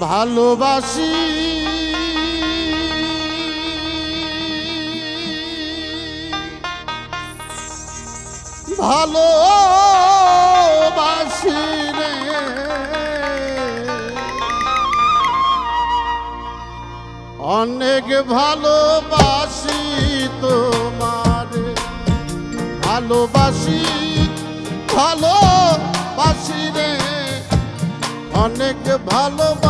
ভালোবাসি। ভালোবাসি অনেক ভালোবাসি তোমার। ভালোবাসি ভালোবাসি রে। অনেক ভালোবাসি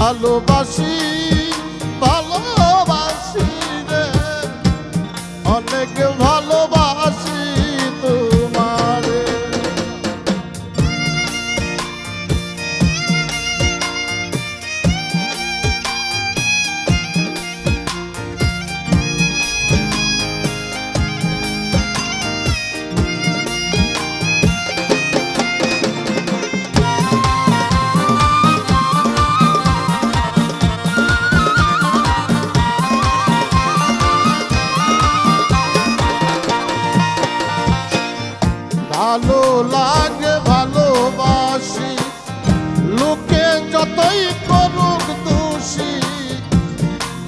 ভালোবাসি ভালোবাসি রে। অনেক ভালোবাসি ভালো লাগে ভালোবাসি। লোকে যতই করুক দোষী,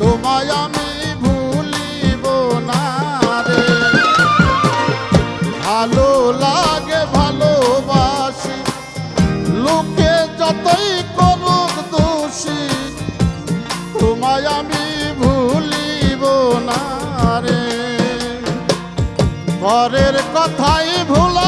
তোমায় আমি ভুলিব না রে। ভালো লাগে ভালোবাসি, লোকে যতই করুক দোষী, তোমায় আমি ভুলিব না রে। ঘরের কথাই ভোলা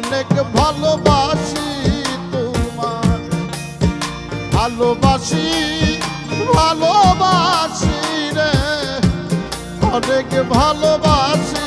অনেক ভালোবাসি তোমার ভালোবাসি ভালোবাসি রে। অনেক ভালোবাসি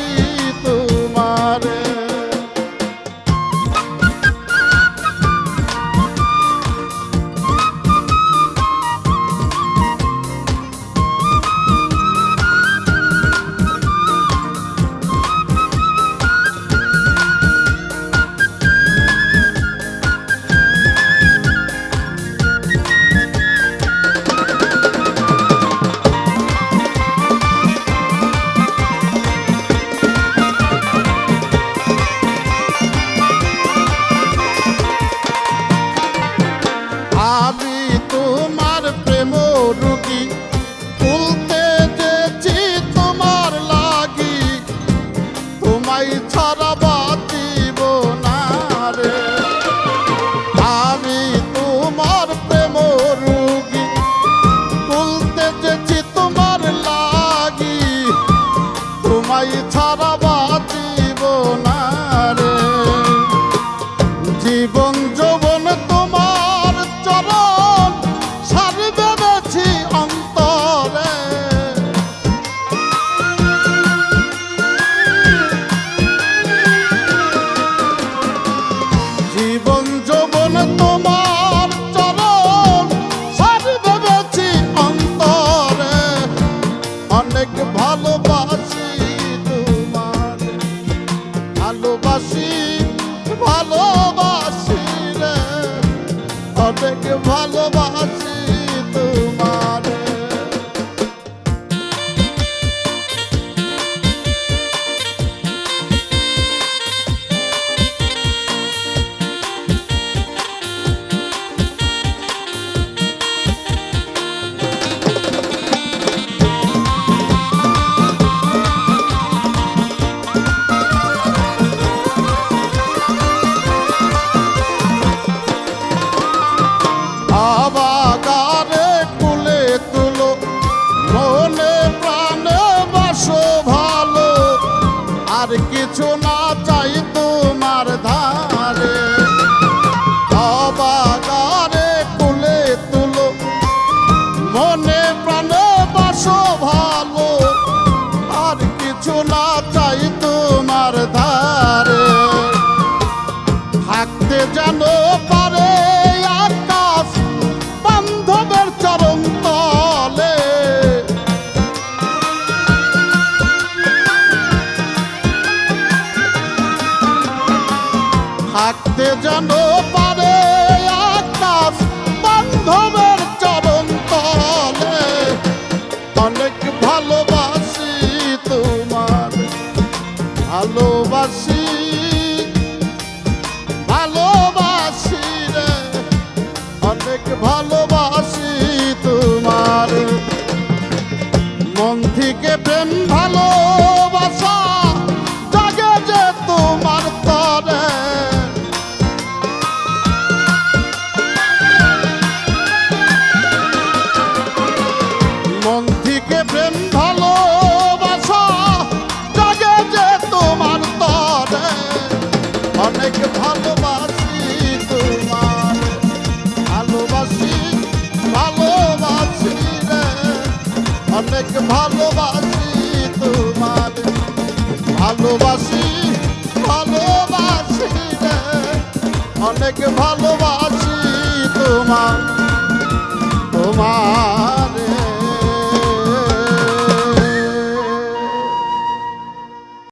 তোমার অনেক ভালোবাসি ভালোবাসি ভালোবাসি রে। অনেক ভালোবাসি to my অনেক ভালোবাসি অনেক ভালোবাসি তোমার। ভালোবাসি ভালোবাসি রে। অনেক ভালোবাসি তোমার। তোমার